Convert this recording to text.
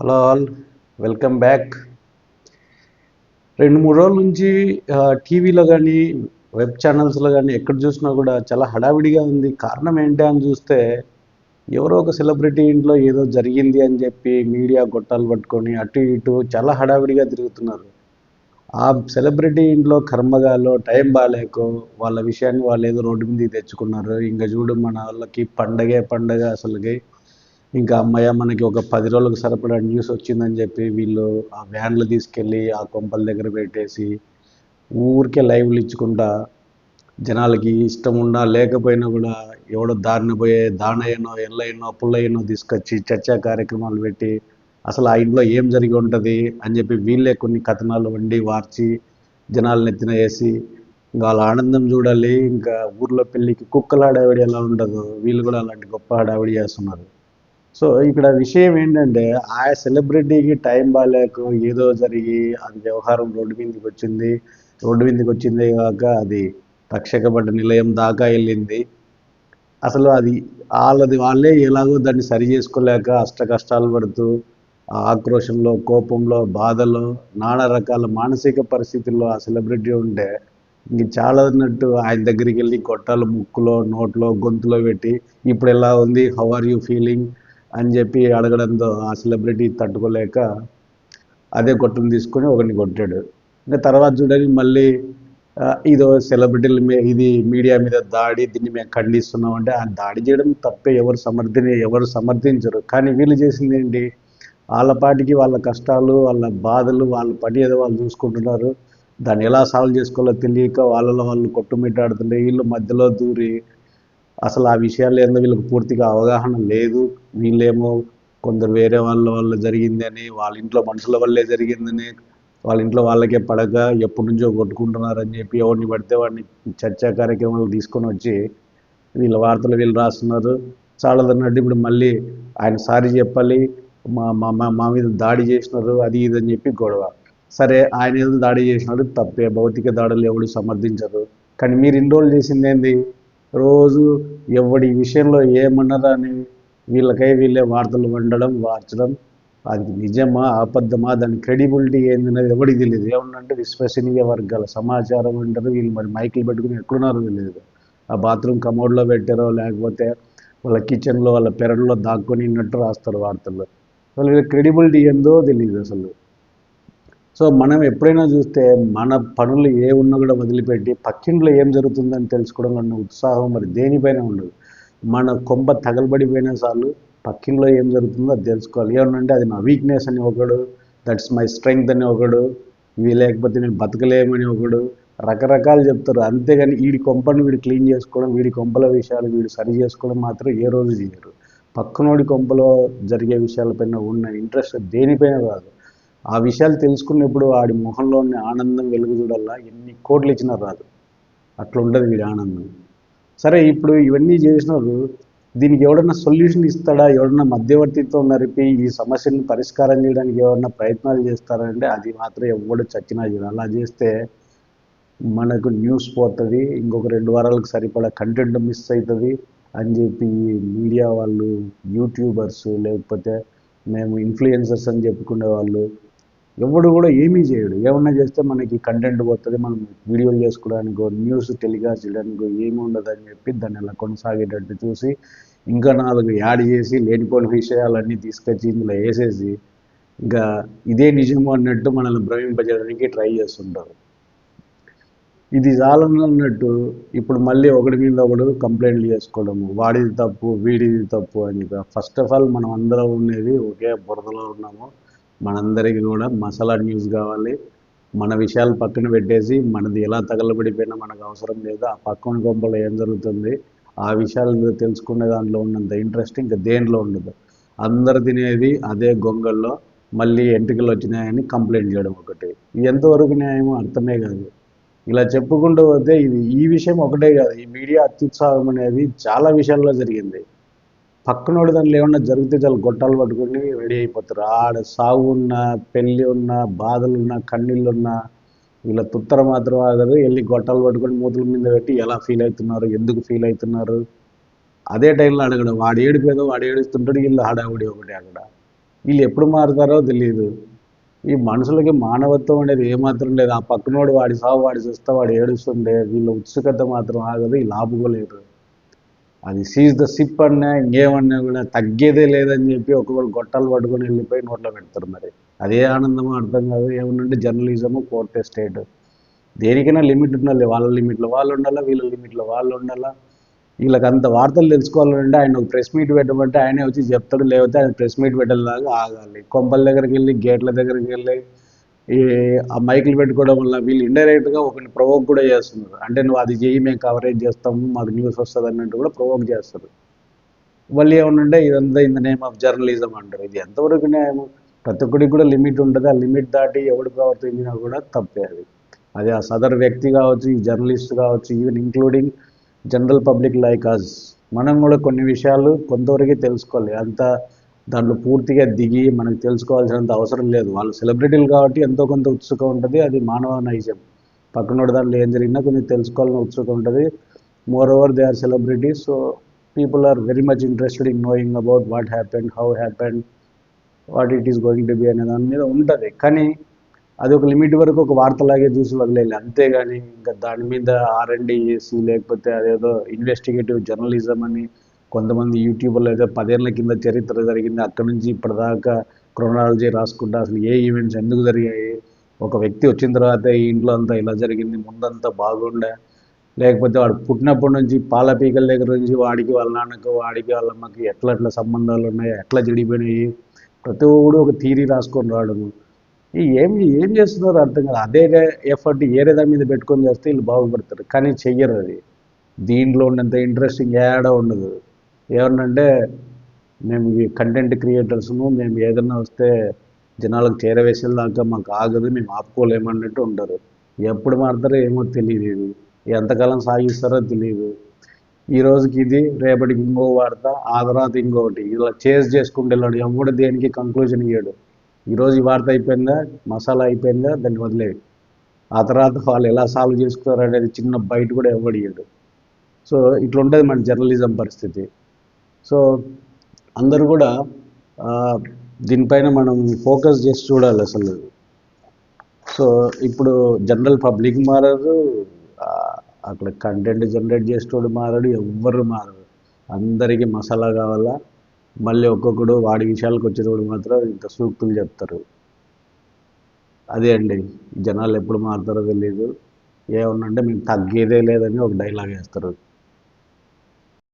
Hello all welcome back. రెండు మూడు రోజుల నుంచి టీవీలో కానీ వెబ్ ఛానల్స్లో కానీ ఎక్కడ చూసినా కూడా చాలా హడావిడిగా ఉంది. కారణం ఏంటి అని చూస్తే ఎవరో ఒక సెలబ్రిటీ ఇంట్లో ఏదో జరిగింది అని చెప్పి మీడియా గొట్టాలు పట్టుకొని అటు ఇటు చాలా హడావిడిగా తిరుగుతున్నారు. ఆ సెలబ్రిటీ ఇంట్లో కర్మగాలో టైం బాగాలేకో వాళ్ళ విషయాన్ని వాళ్ళు ఏదో రోడ్డు మీదకి తెచ్చుకున్నారు. ఇంకా చూడు మన వాళ్ళకి పండగే పండగ అసలుకి. ఇంకా అమ్మయ్య మనకి ఒక పది రోజులకు సరిపడా న్యూస్ వచ్చిందని చెప్పి వీళ్ళు ఆ వ్యాన్లు తీసుకెళ్ళి ఆ కొంపల దగ్గర పెట్టేసి ఊరికే లైవ్లు ఇచ్చుకుంటా జనాలకి ఇష్టం ఉన్నా లేకపోయినా కూడా ఎవడో దారిన పోయే దానయ్యనో ఎల్లయ్యనో పుల్లయ్యనో తీసుకొచ్చి చర్చా కార్యక్రమాలు పెట్టి అసలు ఆ ఇంట్లో ఏం జరిగి ఉంటుంది అని చెప్పి వీళ్ళే కొన్ని కథనాలు వండి వార్చి జనాలను ఎత్తిన వేసి ఇంకా వాళ్ళ ఆనందం చూడాలి. ఇంకా ఊర్లో పెళ్ళికి కుక్కల ఆడావిడి ఎలా ఉండదు. వీళ్ళు కూడా అలాంటి గొప్ప హడావిడి చేస్తున్నారు. సో ఇక్కడ విషయం ఏంటంటే ఆ సెలబ్రిటీకి టైం బాగాలేక ఏదో జరిగి అది వ్యవహారం రోడ్డు మీదకి వచ్చింది రోడ్డు మీదకి వచ్చిందే కాక అది రక్షకబడ్డ నిలయం దాకా వెళ్ళింది. అసలు అది వాళ్ళది వాళ్ళే ఎలాగో దాన్ని సరి చేసుకోలేక అష్ట కష్టాలు పడుతూ ఆక్రోషంలో కోపంలో బాధలో నానా రకాల మానసిక పరిస్థితుల్లో ఆ సెలబ్రిటీ ఉంటే ఇంక చాలా అన్నట్టు ఆయన దగ్గరికి వెళ్ళి గొట్టాలు ముక్కులో నోట్లో గొంతులో పెట్టి ఇప్పుడు ఎలా ఉంది? హౌ ఆర్ యూ ఫీలింగ్ అని చెప్పి అడగడంతో ఆ సెలబ్రిటీ తట్టుకోలేక అదే కొట్టును తీసుకొని ఒకరిని కొట్టాడు. ఇంకా తర్వాత చూడండి మళ్ళీ ఇదో సెలబ్రిటీల మీద ఇది మీడియా మీద దాడి దీన్ని మేము ఖండిస్తున్నాం అంటే ఆ దాడి చేయడం తప్పే ఎవరు సమర్థిని ఎవరు సమర్థించరు. కానీ వీళ్ళు చేసింది ఏంటి? వాళ్ళ పాటికి వాళ్ళ కష్టాలు వాళ్ళ బాధలు వాళ్ళ పని ఏదో వాళ్ళు చూసుకుంటున్నారు. దాన్ని ఎలా సాల్వ్ చేసుకోవాలో తెలియక వాళ్ళలో వాళ్ళు కొట్టుమిట్టాడుతుంటే వీళ్ళు మధ్యలో దూరి అసలు ఆ విషయాలు ఏందో వీళ్ళకి పూర్తిగా అవగాహన లేదు. వీళ్ళేమో కొందరు వేరే వాళ్ళ వల్ల జరిగిందని వాళ్ళ ఇంట్లో మనుషుల వల్లే జరిగిందని వాళ్ళ ఇంట్లో వాళ్ళకే పడక ఎప్పటి నుంచో కొట్టుకుంటున్నారని చెప్పి ఎవరిని పడితే వాడిని చర్చా కార్యక్రమాలు తీసుకొని వచ్చి వీళ్ళ వార్తలు వీళ్ళు రాస్తున్నారు. చాలదన్నట్టు ఇప్పుడు మళ్ళీ ఆయన సారీ చెప్పాలి మా మా మా- మా మీద దాడి చేసినారు అది ఇది అని చెప్పి గొడవ. సరే ఆయన ఏదో దాడి చేసినాడు తప్పే భౌతిక దాడులు ఎవడు సమర్థించరు. కానీ మీరు ఇన్ని రోజులు చేసింది ఏంది? రోజు ఎవడి విషయంలో ఏమన్నారా అని వీళ్ళకై వీళ్ళే వార్తలు వండడం వార్చడం. అది నిజమా అబద్ధమా దాని క్రెడిబిలిటీ ఏందనేది ఎవరికి తెలియదు ఏమన్నంటే విశ్వసనీయ వర్గాల సమాచారం అంటారు. వీళ్ళు మరి మైకులు పెట్టుకుని ఎక్కడున్నారో తెలియదు ఆ బాత్రూమ్ కమోడ్లో పెట్టారో లేకపోతే వాళ్ళ కిచెన్లో వాళ్ళ పెరడులో దాక్కొని ఉన్నట్టు రాస్తారు వార్తల్లో. అసలు వీళ్ళ క్రెడిబిలిటీ ఏందో తెలియదు అసలు. సో మనం ఎప్పుడైనా చూస్తే మన పనులు ఏ ఉన్నా కూడా వదిలిపెట్టి పక్కింట్లో ఏం జరుగుతుందని తెలుసుకోవడం ఉన్న ఉత్సాహం మరి దేనిపైన ఉండదు. మన కొంప తగలబడిపోయిన చాలు పక్కింట్లో ఏం జరుగుతుందో అది తెలుసుకోవాలి. ఏమనంటే అది నా వీక్నెస్ అని ఒకడు దట్స్ మై స్ట్రెంగ్త్ అని ఒకడు ఇవి లేకపోతే నేను బతకలేమని ఒకడు రకరకాలు చెప్తారు. అంతేగాని వీడి కొంపను వీడు క్లీన్ చేసుకోవడం వీడి కొంపల విషయాలు వీడు సరి చేసుకోవడం మాత్రం ఏ రోజు చేయరు. పక్కనోడి కొంపలో జరిగే విషయాలపైన ఉన్న ఇంట్రెస్ట్ దేనిపైన రాదు. ఆ విషయాలు తెలుసుకున్నప్పుడు వాడి మొహంలో ఉన్న ఆనందం వెలుగు చూడల్లా ఎన్ని కోట్లు ఇచ్చినా రాదు. అట్లా ఉండదు వీడి ఆనందం. సరే ఇప్పుడు ఇవన్నీ చేసినారు దీనికి ఎవడన్నా సొల్యూషన్ ఇస్తాడా? ఎవడన్నా మధ్యవర్తిత్వం నరిపి ఈ సమస్యను పరిష్కారం చేయడానికి ఎవరన్నా ప్రయత్నాలు చేస్తారంటే అది మాత్రం ఎవడు చచ్చినా చేయడు అలా చేస్తే మనకు న్యూస్ పోతుంది ఇంకొక రెండు వారాలకు సరిపడా కంటెంట్ మిస్ అవుతుంది అని చెప్పి మీడియా వాళ్ళు యూట్యూబర్స్ లేకపోతే మేము ఇన్ఫ్లుయెన్సర్స్ అని చెప్పుకునే వాళ్ళు ఎవడు కూడా ఏమీ చేయడు. ఏమన్నా చేస్తే మనకి కంటెంట్ పోతుంది మనం వీడియోలు చేసుకోవడానికో న్యూస్ టెలికాస్ట్ చేయడానికో ఏమి ఉండదు అని చెప్పి దాన్ని అలా కొనసాగేటట్టు చూసి ఇంకా నాలుగు యాడ్ చేసి లేనిపోని విషయాలన్నీ తీసుకొచ్చి ఇందులో వేసేసి ఇంకా ఇదే నిజము అన్నట్టు మనల్ని భ్రమింపజేయడానికి ట్రై చేస్తుంటారు. ఇది చాలన్నట్టు ఇప్పుడు మళ్ళీ ఒకటి మీద ఒకడు కంప్లైంట్లు చేసుకోవడము. వాడిది తప్పు వీడిది తప్పు అని ఫస్ట్ ఆఫ్ ఆల్ మనం అందరం ఉండేది ఒకే బురదలో ఉన్నాము. మనందరికీ కూడా మసాలా న్యూస్ కావాలి. మన విషయాలు పక్కన పెట్టేసి మనది ఎలా తగలబడిపోయినా మనకు అవసరం లేదు ఆ పక్కన గొంపలో ఏం జరుగుతుంది ఆ విషయాలు తెలుసుకునే దాంట్లో ఉన్నంత ఇంట్రెస్ట్ ఇంకా దేంట్లో ఉండదు. అందరు తినేది అదే గొంగల్లో మళ్ళీ ఎంట్రికలు వచ్చినాయని కంప్లైంట్ చేయడం ఒకటి. ఎంతవరకు న్యాయమో అర్థమే కాదు. ఇలా చెప్పుకుంటూ పోతే ఇది ఈ విషయం ఒకటే కాదు. ఈ మీడియా అత్యుత్సాహం అనేది చాలా విషయాల్లో జరిగింది. పక్కనోడు దాంట్లో ఏమన్నా జరిగితే చాలా గొట్టాలు పట్టుకొని రెడీ అయిపోతారు. ఆడ సాగు ఉన్న పెళ్ళి ఉన్న బాధలు ఉన్న కన్నీళ్ళు ఉన్న వీళ్ళ తుత్తర మాత్రం ఆగదు. వెళ్ళి గొట్టాలు పట్టుకొని మూతుల మీద పెట్టి ఎలా ఫీల్ అవుతున్నారు ఎందుకు ఫీల్ అవుతున్నారు? అదే టైంలో అడగడం. వాడు ఏడిపోయేదో వాడు ఏడుస్తుంటాడు. వీళ్ళు హడావుడి ఒకటి అక్కడ. వీళ్ళు ఎప్పుడు మారుతారో తెలియదు ఈ మనుషులకి మానవత్వం అనేది ఏమాత్రం లేదు. ఆ పక్కనోడు వాడి సావు వాడి చూస్తే వాడు ఏడుస్తుండే వీళ్ళ ఉత్సుకత మాత్రం ఆగదు. వీళ్ళు ఆపుకోలేరు. అది సీజ్ ద సిప్ అన్నా ఇంకేమన్నా కూడా తగ్గేదే లేదని చెప్పి ఒక్కొక్కరు గొట్టాలు పట్టుకొని వెళ్ళిపోయి నోట్లో పెడతారు మరి. అదే ఆనందమో అర్థం కాదు ఏమన్నంటే జర్నలిజము కోర్ట్ స్టేట్ దేనికైనా లిమిట్ ఉండాలి వాళ్ళ లిమిట్లో వాళ్ళు ఉండాలా వీళ్ళ లిమిట్లో వాళ్ళు ఉండాలా? వీళ్ళకి అంత వార్తలు తెలుసుకోవాలంటే ఆయన ఒక ప్రెస్ మీట్ పెట్టమంటే ఆయనే వచ్చి చెప్తాడు లేకపోతే ఆయన ప్రెస్ మీట్ పెట్టేలాగా ఆగాలి. కొంపల దగ్గరికి వెళ్ళి గేట్ల దగ్గరికి వెళ్ళి ఈ ఆ మైకులు పెట్టుకోవడం వల్ల వీళ్ళు ఇండైరెక్ట్గా ఒకరిని ప్రొవోక్ కూడా చేస్తున్నారు. అంటే నువ్వు అది చేయి మేము కవరేజ్ చేస్తాము మాకు న్యూస్ వస్తుంది అన్నట్టు కూడా ప్రొవోక్ చేస్తారు. వాళ్ళు ఏమనంటే ఇదంతా in the name of journalism అంటారు. ఇది ఎంతవరకు న్యాయం ప్రతి ఒక్కడికి కూడా లిమిట్ ఉంటుంది. ఆ లిమిట్ దాటి ఎవడు ప్రవర్తించినా కూడా తప్పే అది. అది ఆ సదర్ వ్యక్తి కావచ్చు ఈ జర్నలిస్ట్ కావచ్చు even including general public like us మనం కూడా కొన్ని విషయాలు కొంతవరకే తెలుసుకోవాలి. అంత దాంట్లో పూర్తిగా దిగి మనకు తెలుసుకోవాల్సినంత అవసరం లేదు. వాళ్ళు సెలబ్రిటీలు కాబట్టి ఎంతో కొంత ఉత్సుక ఉంటుంది. అది మానవ నైజం. పక్కనోడి దాంట్లో ఏం జరిగినా కొంచెం తెలుసుకోవాలని ఉత్సుక ఉంటుంది. Moreover they are celebrities so people are very much interested in knowing about what happened how happened what it is going to be అనే దాని మీద ఉంటుంది. కానీ అది ఒక లిమిట్ వరకు ఒక వార్తలాగే చూసి వదిలేయాలి. అంతేగాని ఇంకా దాని మీద ఆర్ అండ్ చేసి లేకపోతే అదేదో ఇన్వెస్టిగేటివ్ జర్నలిజం అని కొంతమంది యూట్యూబ్లో అయితే పదేళ్ళ కింద చరిత్ర జరిగింది. అక్కడి నుంచి ఇప్పటిదాకా క్రొనాలజీ రాసుకుంటా అసలు ఏ ఈవెంట్స్ ఎందుకు జరిగాయి? ఒక వ్యక్తి వచ్చిన తర్వాత ఈ ఇంట్లో అంతా ఇలా జరిగింది ముందంతా బాగుండే. లేకపోతే వాడు పుట్టినప్పటి నుంచి పాల పీకల దగ్గర నుంచి వాడికి వాళ్ళ నాన్నకు వాడికి వాళ్ళ అమ్మకి ఎట్లా ఎట్లా సంబంధాలు ఉన్నాయి ఎట్లా చెడిపోయినాయి? ప్రతి ఒక్కడు ఒక థీరీ రాసుకొని రావడము ఈ ఏం ఏం చేస్తున్నారో అర్థం కాదు. అదే ఎఫర్ట్ ఏరే దాని మీద పెట్టుకొని చేస్తే వీళ్ళు బాగుపడతారు. కానీ చెయ్యరు అది. దీంట్లో ఉన్నంత ఇంట్రెస్టింగ్ ఏడా ఉండదు. ఏమన్నంటే మేము ఈ కంటెంట్ క్రియేటర్స్ను మేము ఏదన్నా వస్తే జనాలకు చేరవేసేదాకా మాకు ఆగదు మేము ఆపుకోలేమన్నట్టు ఉంటారు. ఎప్పుడు మారుతారో ఏమో తెలియదు ఇది ఎంతకాలం సాగిస్తారో తెలియదు. ఈ రోజుకి ఇది రేపటికి ఇంకో వార్త ఆ తర్వాత ఇంకొకటి. ఇలా చేజ్ చేసుకుంటూ వెళ్ళాడు ఎవడు దేనికి కంక్లూజన్ ఇయ్యాడు. ఈరోజు ఈ వార్త అయిపోయిందా మసాలా అయిపోయిందా దాన్ని వదిలేడు ఆ తర్వాత వాళ్ళు ఎలా సాల్వ్ చేసుకున్నారు అనేది చిన్న బయట కూడా ఇవ్వడియ్యాడు సో ఇట్లుంటుంది మన జర్నలిజం పరిస్థితి. సో అందరూ కూడా దీనిపైన మనం ఫోకస్ చేసి చూడాలి అసలు. సో ఇప్పుడు జనరల్ పబ్లిక్ మారరు అక్కడ కంటెంట్ జనరేట్ చేసేటోడు మారడు ఎవ్వరు మారరు. అందరికీ మసాలా కావాలా? మళ్ళీ ఒక్కొక్కడు వాడి విషయాలకు వచ్చేటోడు మాత్రం ఇంత సూక్తులు చెప్తారు. అదే అండి జనాలు ఎప్పుడు మారుతారో తెలియదు ఏమన్నంటే మేము తగ్గేదే లేదని ఒక డైలాగ్ వేస్తారు.